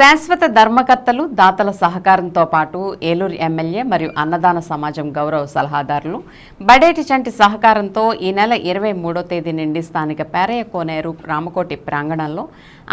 శాశ్వత ధర్మకర్తలు దాతల సహకారంతో పాటు ఏలూరు ఎమ్మెల్యే మరియు అన్నదాన సమాజం గౌరవ సలహాదారులు. బడేటి చంటి సహకారంతో ఈ నెల ఇరవై మూడో తేదీ నుండి స్థానిక పేరయ్య కోనేరు రామకోటి ప్రాంగణంలో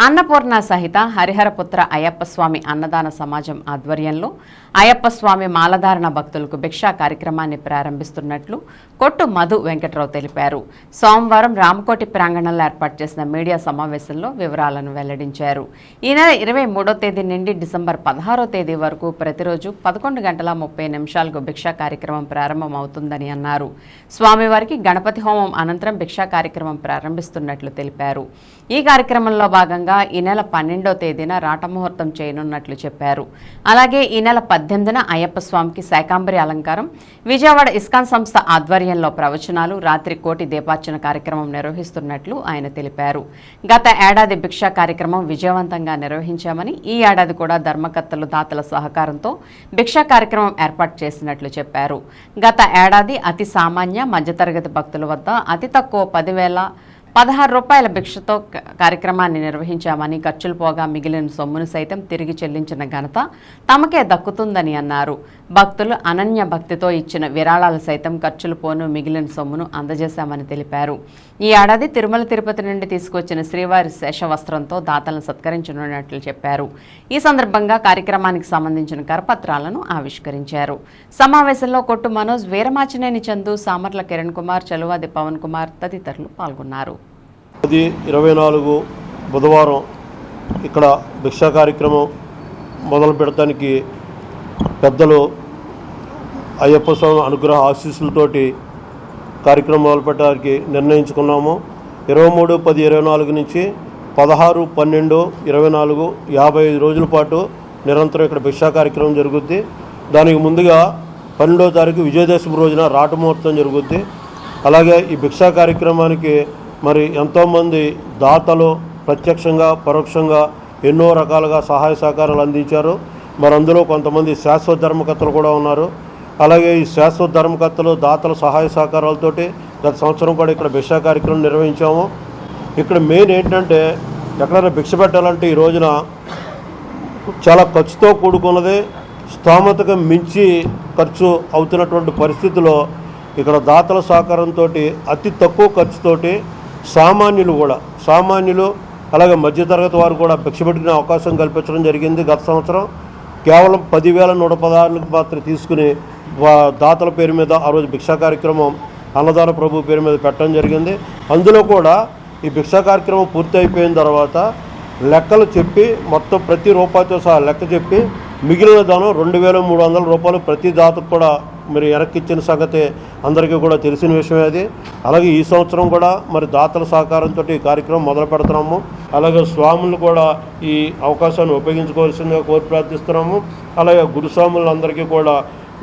అన్నపూర్ణ సహిత హరిహరపుత్ర అయ్యప్ప స్వామి అన్నదాన సమాజం ఆధ్వర్యంలో అయ్యప్ప స్వామి మాలధారణ భక్తులకు భిక్షా కార్యక్రమాన్ని ప్రారంభిస్తున్నట్లు కొట్టు మధు వెంకట్రావు తెలిపారు. సోమవారం రామకోటి ప్రాంగణంలో ఏర్పాటు చేసిన మీడియా సమావేశంలో వివరాలను వెల్లడించారు. ఈ నెల ఇరవై మూడో తేదీ నుండి డిసెంబర్ పదహారో తేదీ వరకు ప్రతిరోజు పదకొండు గంటల ముప్పై నిమిషాలకు భిక్షా కార్యక్రమం ప్రారంభమవుతుందని అన్నారు. స్వామివారికి గణపతి హోమం అనంతరం భిక్షా కార్యక్రమం ప్రారంభిస్తున్నట్లు తెలిపారు. ఈ కార్యక్రమంలో భాగంగా ఈ నెల పన్నెండో తేదీన రాటముహూర్తం చేయనున్నట్లు చెప్పారు. అలాగే ఈ నెల పద్దెనిమిదిన అయ్యప్ప స్వామికి శాకాంబరి అలంకారం విజయవాడ ఇస్కాన్ సంస్థ ఆధ్వర్యంలో ప్రవచనాలు రాత్రి కోటి దీపార్చన కార్యక్రమం నిర్వహిస్తున్నట్లు ఆయన తెలిపారు. గత ఏడాది భిక్షా కార్యక్రమం విజయవంతంగా నిర్వహించామని ఈ ఏడాది కూడా ధర్మకర్తలు దాతల సహకారంతో భిక్షా కార్యక్రమం ఏర్పాటు చేసినట్లు చెప్పారు. గత ఏడాది అతి సామాన్య మధ్యతరగతి భక్తుల వద్ద అతి తక్కువ పదివేల పదహారు రూపాయల భిక్షతో క- కార్యక్రమాన్ని నిర్వహించామని ఖర్చులు పోగా మిగిలిన సొమ్మును సైతం తిరిగి చెల్లించిన ఘనత తమకే దక్కుతుందని అన్నారు. భక్తులు అనన్య భక్తితో ఇచ్చిన విరాళాలు సైతం ఖర్చులు పోను మిగిలిన సొమ్మును అందజేశామని తెలిపారు. ఈ ఏడాది తిరుమల తిరుపతి నుండి తీసుకొచ్చిన శ్రీవారి శేషవస్త్రంతో దాతలను సత్కరించనున్నట్లు చెప్పారు. ఈ సందర్భంగా కార్యక్రమానికి సంబంధించిన కరపత్రాలను ఆవిష్కరించారు. సమావేశంలో కొట్టు మనోజ్ వీరమాచినేని చందు సామర్ల కిరణ్ కుమార్ చలువాది పవన్ కుమార్ తదితరులు పాల్గొన్నారు. పది ఇరవై నాలుగు బుధవారం ఇక్కడ భిక్షా కార్యక్రమం మొదలు పెడటానికి పెద్దలు అయ్యప్ప స్వామి అనుగ్రహ ఆశీస్సులతోటి కార్యక్రమం మొదలు పెట్టడానికి నిర్ణయించుకున్నాము. ఇరవై మూడు పది ఇరవై నాలుగు నుంచి పదహారు పన్నెండు ఇరవై నాలుగు యాభై ఐదు రోజుల పాటు నిరంతరం ఇక్కడ భిక్షా కార్యక్రమం జరుగుద్ది. దానికి ముందుగా పన్నెండో తారీఖు విజయదశమి రోజున రాటముహూర్తం జరుగుద్ది. అలాగే ఈ భిక్షా కార్యక్రమానికి మరి ఎంతోమంది దాతలు ప్రత్యక్షంగా పరోక్షంగా ఎన్నో రకాలుగా సహాయ సహకారాలు అందించారు. మరి అందులో కొంతమంది శాశ్వత ధర్మకర్తలు కూడా ఉన్నారు. అలాగే ఈ శాశ్వత ధర్మకర్తలు దాతల సహాయ సహకారాలతోటి గత సంవత్సరం కూడా ఇక్కడ భిక్ష కార్యక్రమం నిర్వహించాము. ఇక్కడ మెయిన్ ఏంటంటే ఎక్కడైనా భిక్ష పెట్టాలంటే ఈ రోజున చాలా ఖర్చుతో కూడుకున్నది స్తోమతకు మించి ఖర్చు అవుతున్నటువంటి పరిస్థితిలో ఇక్కడ దాతల సహకారంతో అతి తక్కువ ఖర్చుతోటి సామాన్యులు కూడా సామాన్యులు అలాగే మధ్యతరగతి వారు కూడా భిక్షపెట్టిన అవకాశం కల్పించడం జరిగింది గత సంవత్సరం. కేవలం పదివేల నూట పదహారులకు మాత్రం తీసుకుని దాతల పేరు మీద ఆ రోజు భిక్షా కార్యక్రమం అన్నదాన ప్రభు పేరు మీద పెట్టడం జరిగింది. అందులో కూడా ఈ భిక్షా కార్యక్రమం పూర్తి అయిపోయిన తర్వాత లెక్కలు చెప్పి మొత్తం ప్రతి రూపాయితో సహా లెక్క చెప్పి మిగిలిన దానం రెండు వేల మూడు వందల రూపాయలు ప్రతి దాతకు కూడా మరి వెనక్కిచ్చిన సంగతి అందరికీ కూడా తెలిసిన విషయమే అది. అలాగే ఈ సంవత్సరం కూడా మరి దాతల సహకారంతో ఈ కార్యక్రమం మొదలు పెడుతున్నాము. అలాగే స్వాములు కూడా ఈ అవకాశాన్ని ఉపయోగించుకోవాల్సిందిగా కోరి ప్రార్థిస్తున్నాము. అలాగే గురుస్వాములందరికీ కూడా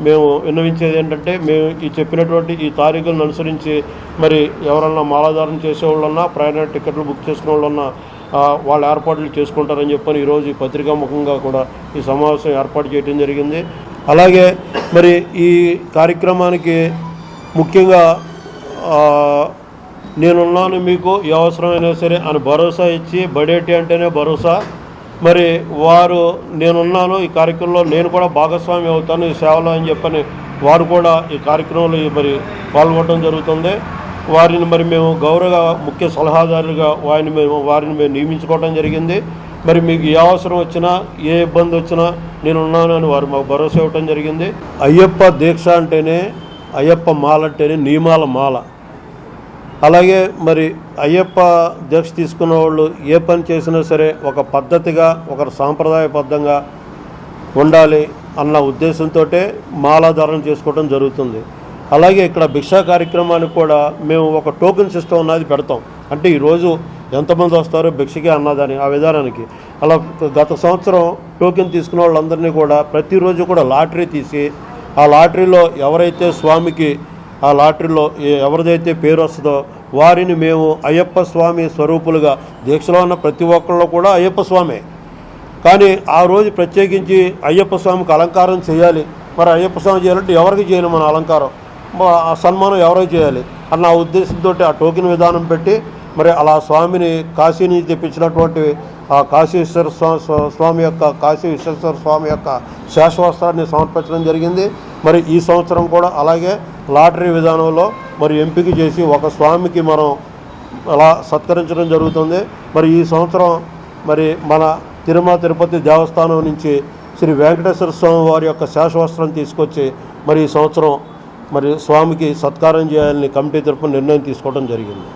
మేము విన్నవించేది ఏంటంటే మేము ఈ చెప్పినటువంటి ఈ తారీఖులను అనుసరించి మరి ఎవరన్నా మాలాధారణ చేసేవాళ్ళన్నా ప్రయాణ టికెట్లు బుక్ చేసుకునే వాళ్ళన్నా వాళ్ళ ఏర్పాట్లు చేసుకుంటారని చెప్పని ఈరోజు ఈ పత్రికా ముఖంగా కూడా ఈ సమావేశం ఏర్పాటు చేయడం జరిగింది. అలాగే మరి ఈ కార్యక్రమానికి ముఖ్యంగా నేనున్నాను మీకు ఏ అవసరమైనా సరే అని భరోసా ఇచ్చి బడేటి అంటేనే భరోసా. మరి వారు నేనున్నాను ఈ కార్యక్రమంలో నేను కూడా భాగస్వామి అవుతాను ఈ సేవలో అని చెప్పని వారు కూడా ఈ కార్యక్రమంలో మరి పాల్గొనడం జరుగుతుంది. వారిని మరి మేము గౌరవ ముఖ్య సలహాదారులుగా వారిని మేము వారిని మేము నియమించుకోవడం జరిగింది. మరి మీకు ఏ అవసరం వచ్చినా ఏ ఇబ్బంది వచ్చినా నేను ఉన్నాను అని వారు మాకు భరోసా ఇవ్వటం జరిగింది. అయ్యప్ప దీక్ష అంటేనే అయ్యప్ప మాల అంటేనే నియమాల మాల. అలాగే మరి అయ్యప్ప దీక్ష తీసుకున్న వాళ్ళు ఏ పని చేసినా సరే ఒక పద్ధతిగా ఒక సాంప్రదాయబద్ధంగా ఉండాలి అన్న ఉద్దేశంతో మాలాధారణ చేసుకోవడం జరుగుతుంది. అలాగే ఇక్కడ భిక్షా కార్యక్రమానికి కూడా మేము ఒక టోకెన్ సిస్టమ్ ఉన్నది పెడతాం. అంటే ఈరోజు ఎంతమంది వస్తారో భిక్షకి అన్నదని ఆ విధానానికి. అలా గత సంవత్సరం టోకెన్ తీసుకున్న వాళ్ళందరినీ కూడా ప్రతిరోజు కూడా లాటరీ తీసి ఆ లాటరీలో ఎవరైతే స్వామికి ఆ లాటరీలో ఎవరిదైతే పేరు వస్తుందో వారిని మేము అయ్యప్ప స్వామి స్వరూపులుగా దీక్షలో ఉన్న ప్రతి ఒక్కళ్ళు కూడా అయ్యప్ప స్వామే. కానీ ఆ రోజు ప్రత్యేకించి అయ్యప్ప స్వామికి అలంకారం చేయాలి. మరి అయ్యప్ప స్వామి చేయాలంటే ఎవరికి చేయాలి మన అలంకారం? ఆ సన్మానం ఎవరికి చేయాలి? అన్న ఉద్దేశంతో ఆ టోకెన్ విధానం పెట్టి మరి అలా స్వామిని కాశీ నుంచి తెప్పించినటువంటి ఆ కాశీశ్వర స్వామి స్వామి యొక్క కాశీ విశ్వేశ్వర స్వామి యొక్క శాశ్వస్త్రాన్ని సమర్పించడం జరిగింది. మరి ఈ సంవత్సరం కూడా అలాగే లాటరీ విధానంలో మరి ఎంపిక చేసి ఒక స్వామికి మనం అలా సత్కరించడం జరుగుతుంది. మరి ఈ సంవత్సరం మరి మన తిరుమల తిరుపతి దేవస్థానం నుంచి శ్రీ వెంకటేశ్వర స్వామి వారి యొక్క శాశ్వస్త్రం తీసుకొచ్చి మరి ఈ సంవత్సరం మరి స్వామికి సత్కారం చేయాలని కమిటీ తరపున నిర్ణయం తీసుకోవడం జరిగింది.